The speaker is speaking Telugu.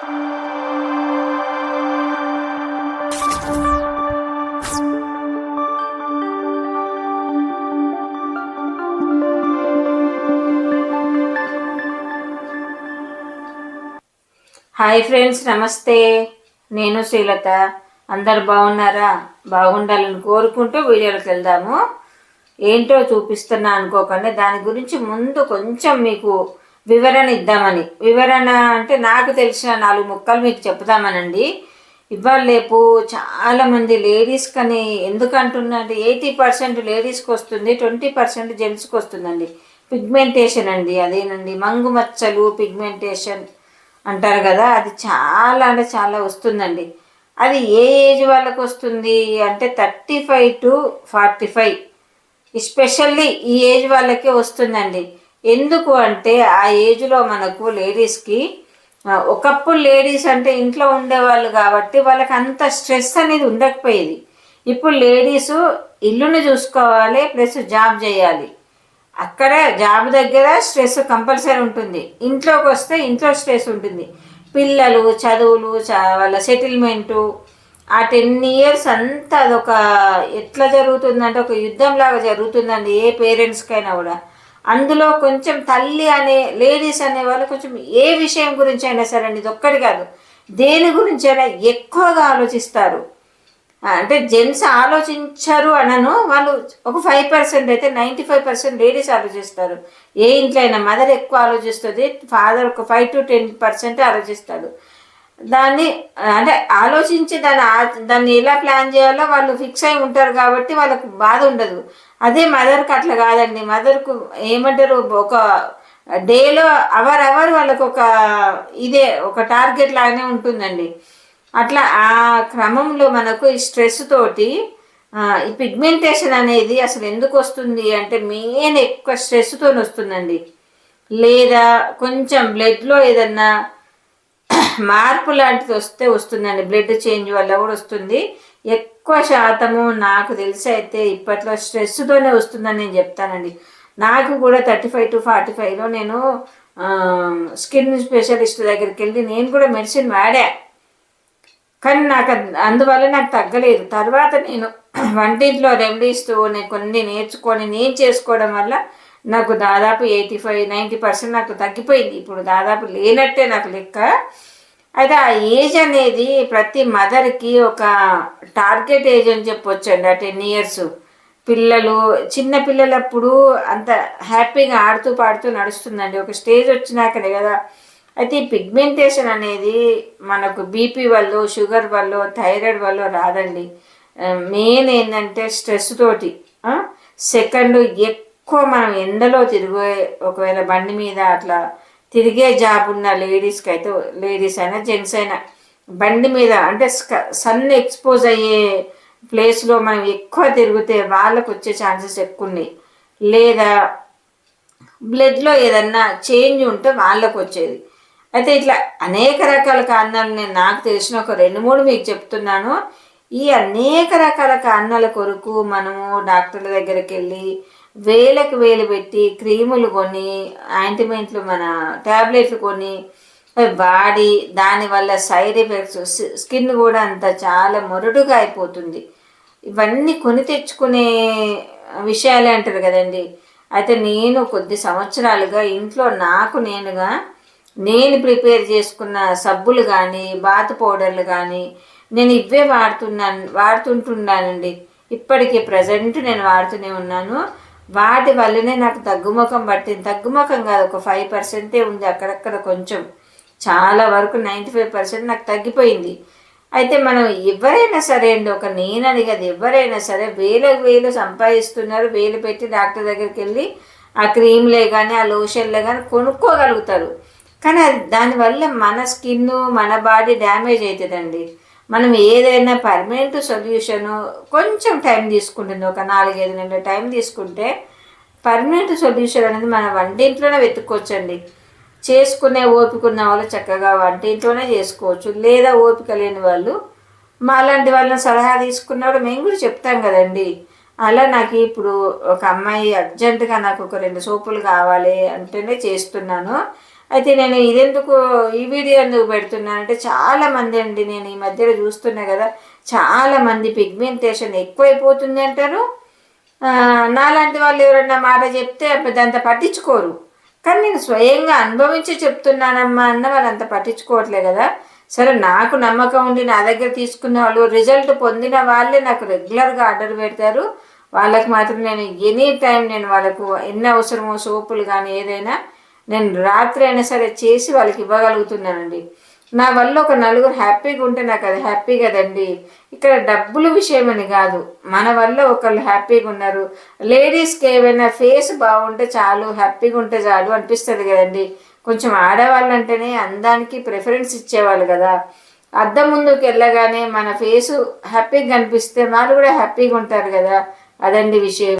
హాయ్ ఫ్రెండ్స్ నమస్తే. నేను శ్రీలత. అందరు బాగున్నారా? బాగుండాలని కోరుకుంటూ వీడియోలోకి వెళ్దాము. ఏంటో చూపిస్తున్నా అనుకోకండి. దాని గురించి ముందు కొంచెం మీకు వివరణ ఇద్దామని. వివరణ అంటే నాకు తెలిసిన నాలుగు ముక్కలు మీకు చెప్తామనండి. ఇవాళ రేపు చాలామంది లేడీస్ ఎందుకంటున్నది ఎయిటీ పర్సెంట్ లేడీస్కి వస్తుంది ట్వంటీ పర్సెంట్ జెంట్స్కి వస్తుందండి. పిగ్మెంటేషన్ అండి అదేనండి. మంగు మచ్చలు పిగ్మెంటేషన్ అంటారు కదా అది చాలా అంటే చాలా వస్తుందండి. అది ఏ ఏజ్ వాళ్ళకు వస్తుంది అంటే thirty five to forty five especially ఈ ఏజ్ వాళ్ళకే వస్తుందండి. ఎందుకు అంటే ఆ ఏజ్లో మనకు లేడీస్కి ఒకప్పుడు లేడీస్ అంటే ఇంట్లో ఉండేవాళ్ళు కాబట్టి వాళ్ళకి అంత స్ట్రెస్ అనేది ఉండకపోయేది. ఇప్పుడు లేడీస్ ఇల్లును చూసుకోవాలి ప్లస్ జాబ్ చేయాలి. అక్కడ జాబ్ దగ్గర స్ట్రెస్ కంపల్సరీ ఉంటుంది. ఇంట్లోకి వస్తే ఇంట్లో స్ట్రెస్ ఉంటుంది. పిల్లలు చదువులు వాళ్ళ సెటిల్మెంటు ఆ టెన్ ఇయర్స్ అంతా అదొక ఎట్లా జరుగుతుందంటే ఒక యుద్ధంలాగా జరుగుతుందండి. ఏ పేరెంట్స్కైనా కూడా. అందులో కొంచెం తల్లి అనే లేడీస్ అనే వాళ్ళు కొంచెం ఏ విషయం గురించి అయినా సరే అండి ఇది ఒక్కటి కాదు. దేని గురించి అయినా ఎక్కువగా ఆలోచిస్తారు. అంటే జెంట్స్ ఆలోచించరు అనను వాళ్ళు ఒక ఫైవ్ పర్సెంట్ అయితే నైంటీ ఫైవ్ పర్సెంట్ లేడీస్ ఆలోచిస్తారు. ఏ ఇంట్లో అయినా మదర్ ఎక్కువ ఆలోచిస్తుంది ఫాదర్ ఒక ఫైవ్ టు టెన్ పర్సెంట్ ఆలోచిస్తాడు. దాన్ని అంటే ఆలోచించి దాన్ని దాన్ని ఎలా ప్లాన్ చేయాలో వాళ్ళు ఫిక్స్ అయి ఉంటారు కాబట్టి వాళ్ళకు బాధ ఉండదు. అదే మదర్కి అట్లా కాదండి. మదర్కు ఏమంటారు ఒక డేలో అవర్ అవర్ వాళ్ళకు ఒక ఇదే ఒక టార్గెట్ లాగానే ఉంటుందండి. అట్లా ఆ క్రమంలో మనకు ఈ స్ట్రెస్ తోటి ఈ పిగ్మెంటేషన్ అనేది అసలు ఎందుకు వస్తుంది అంటే మెయిన్ ఎక్కువ స్ట్రెస్తో వస్తుందండి. లేదా కొంచెం బ్లడ్లో ఏదన్నా మార్పు లాంటిది వస్తే వస్తుందండి. బ్లడ్ చేంజ్ వల్ల కూడా వస్తుంది. ఎక్కువ శాతము నాకు తెలిసి అయితే ఇప్పట్లో స్ట్రెస్తోనే వస్తుందని నేను చెప్తానండి. నాకు కూడా థర్టీ ఫైవ్ టు ఫార్టీ ఫైవ్లో నేను స్కిన్ స్పెషలిస్ట్ దగ్గరికి వెళ్ళి నేను కూడా మెడిసిన్ వాడా. కానీ నాకు అందువల్ల నాకు తగ్గలేదు. తర్వాత నేను వంటింట్లో రెమెడీస్తో నేను కొన్ని నేర్చుకొని నేను చేసుకోవడం వల్ల నాకు దాదాపు ఎయిటీ ఫైవ్ నైంటీ పర్సెంట్ నాకు తగ్గిపోయింది. ఇప్పుడు దాదాపు లేనట్టే నాకు లెక్క. అయితే ఆ ఏజ్ అనేది ప్రతి మదర్కి ఒక టార్గెట్ ఏజ్ అని చెప్పొచ్చండి. ఆ టెన్ ఇయర్స్ పిల్లలు చిన్న పిల్లలప్పుడు అంత హ్యాపీగా ఆడుతూ పాడుతూ నడుస్తుందండి. ఒక స్టేజ్ వచ్చినాకనే కదా. అయితే ఈ పిగ్మెంటేషన్ అనేది మనకు బీపీ వల్ల షుగర్ వల్ల థైరాయిడ్ వల్ల రాదండి. మెయిన్ ఏంటంటే స్ట్రెస్ తోటి సెకండ్ ఎక్కువ మనం ఎండలో తిరిగే ఒకవేళ బండి మీద అట్లా తిరిగే జాబ్ ఉన్న లేడీస్కి అయితే లేడీస్ అయినా జెంట్స్ అయినా బండి మీద అంటే సన్ ఎక్స్పోజ్ అయ్యే ప్లేస్లో మనం ఎక్కువ తిరిగితే వాళ్ళకు వచ్చే ఛాన్సెస్ ఎక్కువ ఉన్నాయి లేదా బ్లడ్లో ఏదన్నా చేంజ్ ఉంటే వాళ్ళకు వచ్చేది. అయితే ఇట్లా అనేక రకాల కారణాలు నేను నాకు తెలిసిన ఒక రెండు మూడు మీకు చెప్తున్నాను. ఈ అనేక రకాల కారణాల కొరకు మనము డాక్టర్ల దగ్గరికి వెళ్ళి వేలకు వేలు పెట్టి క్రీములు కొని ఆయింట్మెంట్లు మన ట్యాబ్లెట్లు కొని వాడి దానివల్ల సైడ్ ఎఫెక్ట్స్ స్కిన్ కూడా అంత చాలా మొరటుగా అయిపోతుంది. ఇవన్నీ కొని తెచ్చుకునే విషయాలే అంటారు కదండి. అయితే నేను కొద్ది సంవత్సరాలుగా ఇంట్లో నాకు నేనుగా నేను ప్రిపేర్ చేసుకున్న సబ్బులు కానీ బాత్ పౌడర్లు కానీ నేను ఇవే వాడుతున్నాను వాడుతుంటున్నానండి. ఇప్పటికీ ప్రజెంట్ నేను వాడుతూనే ఉన్నాను. వాటి వల్లనే నాకు తగ్గుముఖం పట్టింది. తగ్గుముఖం కాదు ఒక ఫైవ్ పర్సెంటే ఉంది అక్కడక్కడ కొంచెం. చాలా వరకు నైంటీ ఫైవ్ పర్సెంట్ నాకు తగ్గిపోయింది. అయితే మనం ఎవరైనా సరే అండి ఒక నేనని కదా ఎవరైనా సరే వేలకు వేలు సంపాదిస్తున్నారు వేలు పెట్టి డాక్టర్ దగ్గరికి వెళ్ళి ఆ క్రీమ్లే కానీ ఆ లోషన్లే కానీ కొనుక్కోగలుగుతారు. కానీ అది దానివల్ల మన స్కిన్ మన బాడీ డ్యామేజ్ అవుతుందండి. మనం ఏదైనా పర్మనెంట్ సొల్యూషను కొంచెం టైం తీసుకుంటుంది ఒక నాలుగైదు నెలల టైం తీసుకుంటే పర్మనెంట్ సొల్యూషన్ అనేది మన వంటింట్లోనే వెతుక్కోవచ్చండి. చేసుకునే ఓపిక ఉన్న వాళ్ళు చక్కగా వంటింట్లోనే చేసుకోవచ్చు. లేదా ఓపిక లేని వాళ్ళు మాలాంటి వాళ్ళని సలహా తీసుకున్నప్పుడు మేము కూడా చెప్తాం కదండి. అలా నాకు ఇప్పుడు ఒక అమ్మాయి అర్జెంటుగా నాకు ఒక రెండు సోపులు కావాలి అంటేనే చేస్తున్నాను. అయితే నేను ఇదెందుకు ఈ వీడియో ఎందుకు పెడుతున్నానంటే చాలామంది అండి నేను ఈ మధ్యలో చూస్తున్నా కదా చాలామంది పిగ్మెంటేషన్ ఎక్కువైపోతుంది అంటారు. నాలాంటి వాళ్ళు ఎవరన్నా మాట చెప్తే పెద్దంత పట్టించుకోరు. కానీ నేను స్వయంగా అనుభవించి చెప్తున్నానమ్మా అన్న వాళ్ళు అంత పట్టించుకోవట్లే కదా. సరే నాకు నమ్మకం ఉండి నా దగ్గర తీసుకున్న వాళ్ళు రిజల్ట్ పొందిన వాళ్ళే నాకు రెగ్యులర్గా ఆర్డర్ పెడతారు. వాళ్ళకి మాత్రం నేను ఎనీ టైం నేను వాళ్ళకు ఎన్ని అవసరమో సోపులు కానీ ఏదైనా నేను రాత్రి అయినా సరే చేసి వాళ్ళకి ఇవ్వగలుగుతున్నానండి. నా వల్ల ఒక నలుగురు హ్యాపీగా ఉంటే నాకు అది హ్యాపీ కదండి. ఇక్కడ డబ్బుల విషయమని కాదు మన వల్ల ఒకళ్ళు హ్యాపీగా ఉన్నారు. లేడీస్కి ఏమైనా ఫేస్ బాగుంటే చాలు హ్యాపీగా ఉంటే చాలు అనిపిస్తుంది కదండి. కొంచెం ఆడవాళ్ళు అంటేనే అందానికి ప్రిఫరెన్స్ ఇచ్చేవాళ్ళు కదా. అద్దం ముందుకు వెళ్ళగానే మన ఫేసు హ్యాపీగా కనిపిస్తే వాళ్ళు కూడా హ్యాపీగా ఉంటారు కదా. అదండి విషయం.